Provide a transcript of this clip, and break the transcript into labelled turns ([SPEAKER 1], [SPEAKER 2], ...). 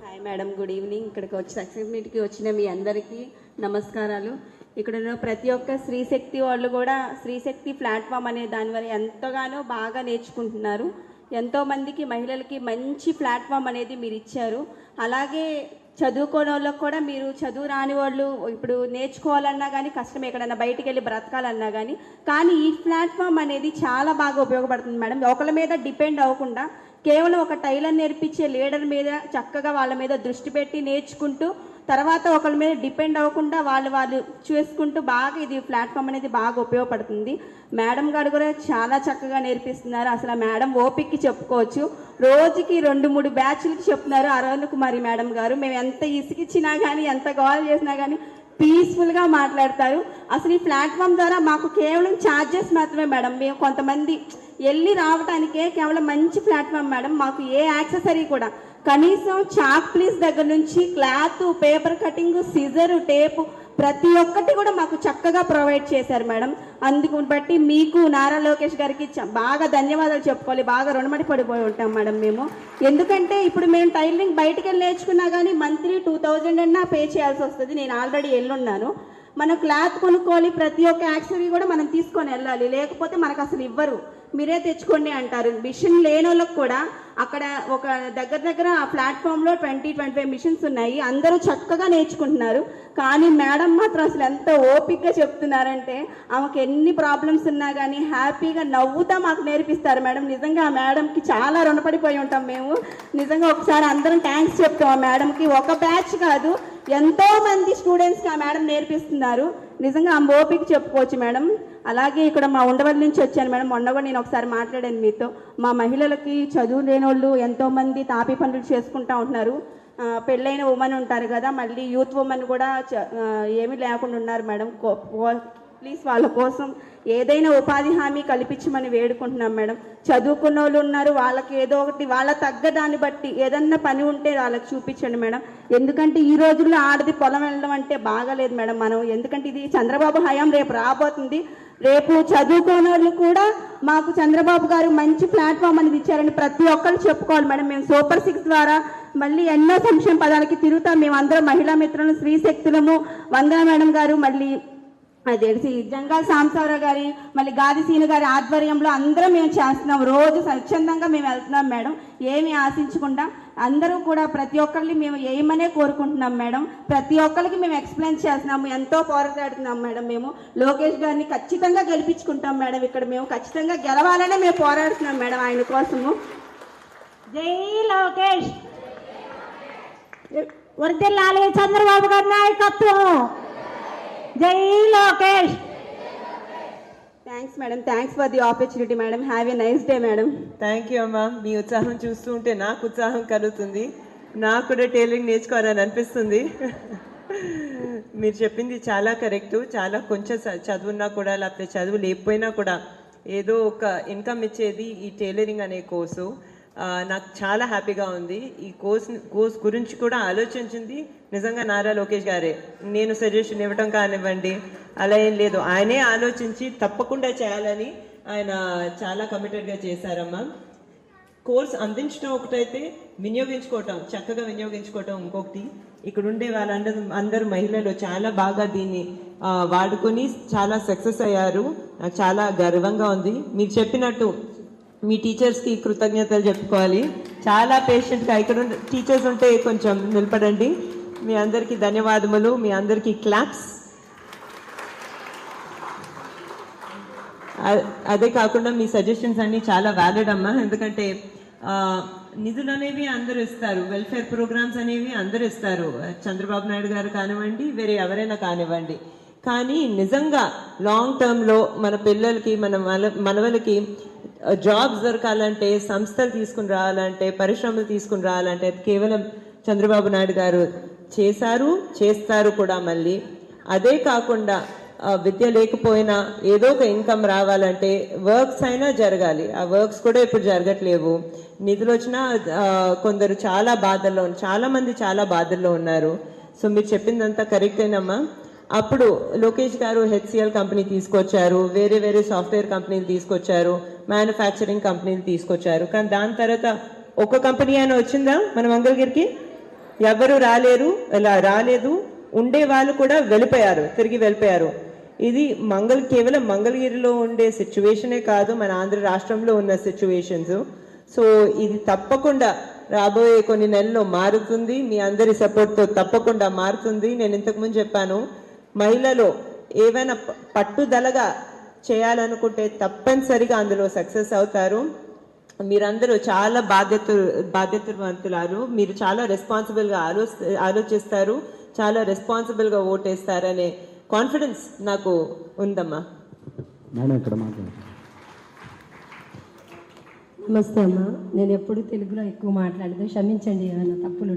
[SPEAKER 1] Hi madam good evening ఇక్కడికి వచ్చి success మీట్కి వచ్చిన మీ అందరికీ నమస్కారాలు. ఇక్కడ ఉన్న ప్రతి ఒక్క స్త్రీశక్తి వాళ్ళు కూడా స్త్రీశక్తి ప్లాట్ఫామ్ అనే దాని వల్ల ఎంతగానో బాగా నేర్చుకుంటున్నారు. ఎంతోమందికి మహిళలకి మంచి ప్లాట్ఫామ్ అనేది మీరు ఇచ్చారు. అలాగే చదువుకోని వాళ్ళకి కూడా మీరు చదువు రాని వాళ్ళు ఇప్పుడు నేర్చుకోవాలన్నా కానీ కష్టం ఎక్కడన్నా బయటికి వెళ్ళి బ్రతకాలన్నా కానీ కానీ ఈ ప్లాట్ఫామ్ అనేది చాలా బాగా ఉపయోగపడుతుంది మేడం ఒకళ్ళ మీద డిపెండ్ అవ్వకుండా కేవలం ఒక టైలర్ నేర్పించే లీడర్ మీద చక్కగా వాళ్ళ మీద దృష్టి పెట్టి నేర్చుకుంటూ తర్వాత ఒకళ్ళ మీద డిపెండ్ అవ్వకుండా వాళ్ళు వాళ్ళు చేసుకుంటూ బాగా ఇది ప్లాట్ఫామ్ అనేది బాగా ఉపయోగపడుతుంది. మేడం గారు కూడా చాలా చక్కగా నేర్పిస్తున్నారు. అసలు మేడం ఓపిక్కి చెప్పుకోవచ్చు. రోజుకి రెండు మూడు బ్యాచ్లకి చెప్తున్నారు అరవింద్ కుమారి మేడం గారు. మేము ఎంత ఇసుకిచ్చినా కానీ ఎంత గోల్ చేసినా కానీ పీస్ఫుల్గా మాట్లాడతారు. అసలు ఈ ప్లాట్ఫామ్ ద్వారా మాకు కేవలం ఛార్జెస్ మాత్రమే మేడం. మేము కొంతమంది వెళ్ళి రావడానికే కేవలం మంచి ప్లాట్ఫామ్ మేడం. మాకు ఏ యాక్సెసరీ కూడా. కనీసం చాక్ ప్లీస్ దగ్గర నుంచి cloth paper cutting scissor tape ప్రతి ఒక్కటి కూడా మాకు చక్కగా ప్రొవైడ్ చేశారు మేడం. అందుకు బట్టి మీకు నారా లోకేష్ గారికి బాగా ధన్యవాదాలు చెప్పుకోవాలి. బాగా రుణమడి పడిపోయి ఉంటాం మేడం మేము. ఎందుకంటే ఇప్పుడు మేము టైలరింగ్ బయటకు వెళ్ళి నేర్చుకున్నా కానీ మంత్లీ టూ థౌజండ్ అన్నా పే చేయాల్సి వస్తుంది. నేను ఆల్రెడీ వెళ్ళున్నాను మనం క్లాత్ కొనుక్కోవాలి. ప్రతి ఒక్క యాక్సరీ కూడా మనం తీసుకొని వెళ్ళాలి. లేకపోతే మనకు అసలు ఇవ్వరు. మీరే తెచ్చుకోండి అంటారు. మిషన్ లేని వాళ్ళకి కూడా అక్కడ ఒక దగ్గర దగ్గర ఆ ప్లాట్ఫామ్లో ట్వంటీ ట్వంటీ ఫైవ్ మిషన్స్ ఉన్నాయి. అందరూ చక్కగా నేర్చుకుంటున్నారు. కానీ మేడం మాత్రం అసలు ఎంత ఓపిక్గా చెప్తున్నారంటే ఆమెకు ఎన్ని ప్రాబ్లమ్స్ ఉన్నా కానీ హ్యాపీగా నవ్వుతా మాకు నేర్పిస్తారు మేడం. నిజంగా ఆ మేడంకి చాలా రుణపడిపోయి ఉంటాం మేము. నిజంగా ఒకసారి అందరం థ్యాంక్స్ చెప్తాం ఆ మేడంకి. ఒక బ్యాచ్ కాదు ఎంతో మంది స్టూడెంట్స్కి ఆ మేడం నేర్పిస్తున్నారు. నిజంగా ఆ ఓపిక చెప్పుకోవచ్చు మేడం అలాగే ఇక్కడ మా ఉండవల్లి నుంచి వచ్చాను మేడం మొన్న కూడా నేను ఒకసారి మాట్లాడాను మీతో. మా మహిళలకి చదువు లేని వాళ్ళు ఎంతోమంది తాపి పనులు చేసుకుంటా ఉంటున్నారు. పెళ్ళైన ఉమెన్ ఉంటారు కదా మళ్ళీ యూత్ ఉమెన్ కూడా చ- ఏమీ లేకుండా ఉన్నారు మేడం కో- ప్లీజ్ వాళ్ళ కోసం ఏదైనా ఉపాధి హామీ కల్పించమని వేడుకుంటున్నాం మేడం. చదువుకున్న వాళ్ళు ఉన్నారు వాళ్ళకి ఏదో ఒకటి వాళ్ళ తగ్గ దాన్ని బట్టి ఏదన్నా పని ఉంటే వాళ్ళకి చూపించండి మేడం. ఎందుకంటే ఈ రోజుల్లో ఆడది పొలం వెళ్ళడం అంటే బాగాలేదు మేడం మనం. ఎందుకంటే ఇది చంద్రబాబు హయాం రేపు రాబోతుంది. రేపు చదువుకునే వాళ్ళు కూడా మాకు చంద్రబాబు గారు మంచి ప్లాట్ఫామ్ అనేది ఇచ్చారని ప్రతి ఒక్కరు చెప్పుకోవాలి మేడం. మేము సూపర్ సిక్స్ ద్వారా మళ్ళీ ఎన్నో సంక్షేమ పదాలకి తిరుగుతాం. మేమందరం మహిళా మిత్రులను స్త్రీ శక్తులము. వందన మేడం గారు మళ్ళీ అది తెలిసి జంగాల్ సాంబశివరావు గారి మళ్ళీ గాదిసీను గారి ఆధ్వర్యంలో అందరం మేము చేస్తున్నాం. రోజు స్వచ్ఛందంగా మేము వెళ్తున్నాం మేడం. ఏమి ఆశించకుండా అందరూ కూడా ప్రతి ఒక్కరిని మేము ఏమనే కోరుకుంటున్నాం మేడం. ప్రతి ఒక్కరికి మేము ఎక్స్ప్లెయిన్ చేస్తున్నాము. ఎంతో పోరాడుతున్నాం మేడం మేము. లోకేష్ గారిని ఖచ్చితంగా గెలిపించుకుంటాం మేడం. ఇక్కడ మేము ఖచ్చితంగా గెలవాలనే మేము పోరాడుతున్నాం మేడం ఆయన కోసము.
[SPEAKER 2] జై లోకేష్. వర్దిల్లాలి చంద్రబాబు గారి నాయకత్వం. జై Lokesh.
[SPEAKER 1] Thanks madam thanks for the opportunity madam have a nice day madam
[SPEAKER 3] thank you అమ్మా మీ ఉత్సాహం చూస్తూ ఉంటే నాకు ఉత్సాహం కలుగుతుంది. నాకు కూడా టైలరింగ్ నేర్చుకోవాలని అనిపిస్తుంది. మీరు చెప్పింది చాలా కరెక్ట్. చాలా కొంచెం చదువున్నా కూడా లేకపోతే చదువు లేకపోయినా కూడా ఏదో ఒక ఇన్కమ్ ఇచ్చేది ఈ టైలరింగ్ అనే కోర్సు. నాకు చాలా హ్యాపీగా ఉంది. ఈ కోర్స్ కోర్స్ గురించి కూడా ఆలోచించింది నిజంగా నారా లోకేష్ గారే. నేను సజెషన్ ఇవ్వటం కానివ్వండి అలా ఏం లేదు. ఆయనే ఆలోచించి తప్పకుండా చేయాలని ఆయన చాలా కమిటెడ్గా చేశారమ్మా. కోర్స్ అందించడం ఒకటైతే వినియోగించుకోవటం చక్కగా వినియోగించుకోవటం ఇంకొకటి. ఇక్కడ ఉండే వాళ్ళందరూ అందరూ మహిళలు చాలా బాగా దీన్ని వాడుకొని చాలా సక్సెస్ అయ్యారు. నాకు చాలా గర్వంగా ఉంది. మీరు చెప్పినట్టు మీ టీచర్స్కి కృతజ్ఞతలు చెప్పుకోవాలి. చాలా పేషెంట్గా ఇక్కడ టీచర్స్ ఉంటే కొంచెం నిలబడండి. మీ అందరికీ ధన్యవాదములు. మీ అందరికీ క్లాప్స్ అదే కాకుండా మీ సజెషన్స్ అన్నీ చాలా వ్యాలిడ్ అమ్మా. ఎందుకంటే నిధులు అనేవి అందరూ ఇస్తారు. వెల్ఫేర్ ప్రోగ్రామ్స్ అనేవి అందరూ ఇస్తారు. చంద్రబాబు నాయుడు గారు కానివ్వండి వేరే ఎవరైనా కానివ్వండి. కానీ నిజంగా లాంగ్ టర్మ్లో మన పిల్లలకి మన మన మనవలకి జాబ్స్ దొరకాలంటే సంస్థలు తీసుకుని రావాలంటే పరిశ్రమలు తీసుకుని రావాలంటే కేవలం చంద్రబాబు నాయుడు గారు చేశారు చేస్తారు కూడా మళ్ళీ. అదే కాకుండా విద్య లేకపోయినా ఏదో ఒక ఇన్కమ్ రావాలంటే వర్క్స్ అయినా జరగాలి. ఆ వర్క్స్ కూడా ఇప్పుడు జరగట్లేవు. నిధులు వచ్చినా కొందరు చాలా బాధల్లో చాలా మంది చాలా బాధల్లో ఉన్నారు. సో మీరు చెప్పిందంతా కరెక్టేనమ్మా. అప్పుడు లోకేష్ గారు హెచ్సిఎల్ కంపెనీ తీసుకొచ్చారు వేరే వేరే సాఫ్ట్వేర్ కంపెనీలు తీసుకొచ్చారు మ్యానుఫ్యాక్చరింగ్ కంపెనీలు తీసుకొచ్చారు. కానీ దాని తర్వాత ఒక కంపెనీ అయినా వచ్చిందా మన మంగళగిరికి ఎవరు రాలేరు ఇలా రాలేదు. ఉండే వాళ్ళు కూడా వెళ్ళిపోయారు తిరిగి వెళ్ళిపోయారు. ఇది మంగళ కేవలం మంగళగిరిలో ఉండే సిచ్యువేషనే కాదు మన ఆంధ్ర రాష్ట్రంలో ఉన్న సిచ్యువేషన్స్. సో ఇది తప్పకుండా రాబోయే కొన్ని నెలల్లో మారుతుంది. మీ అందరి సపోర్ట్తో తప్పకుండా మారుతుంది. నేను ఇంతకుముందు చెప్పాను మహిళలో ఏవైనా పట్టుదలగా చేయాలనుకుంటే తప్పనిసరిగా అందులో సక్సెస్ అవుతారు. మీరందరూ చాలా బాధ్యత బాధ్యతవంతులారు. మీరు చాలా రెస్పాన్సిబుల్గా ఆలో ఆలోచిస్తారు. చాలా రెస్పాన్సిబుల్గా ఓటేస్తారనే కాన్ఫిడెన్స్ నాకు ఉందమ్మా.
[SPEAKER 4] మేడం ఇక్కడ మాట్లాడారు
[SPEAKER 5] నమస్తే అమ్మా. నేను ఎప్పుడు తెలుగులో ఎక్కువ మాట్లాడదు. క్షమించండి ఏమైనా తప్పులు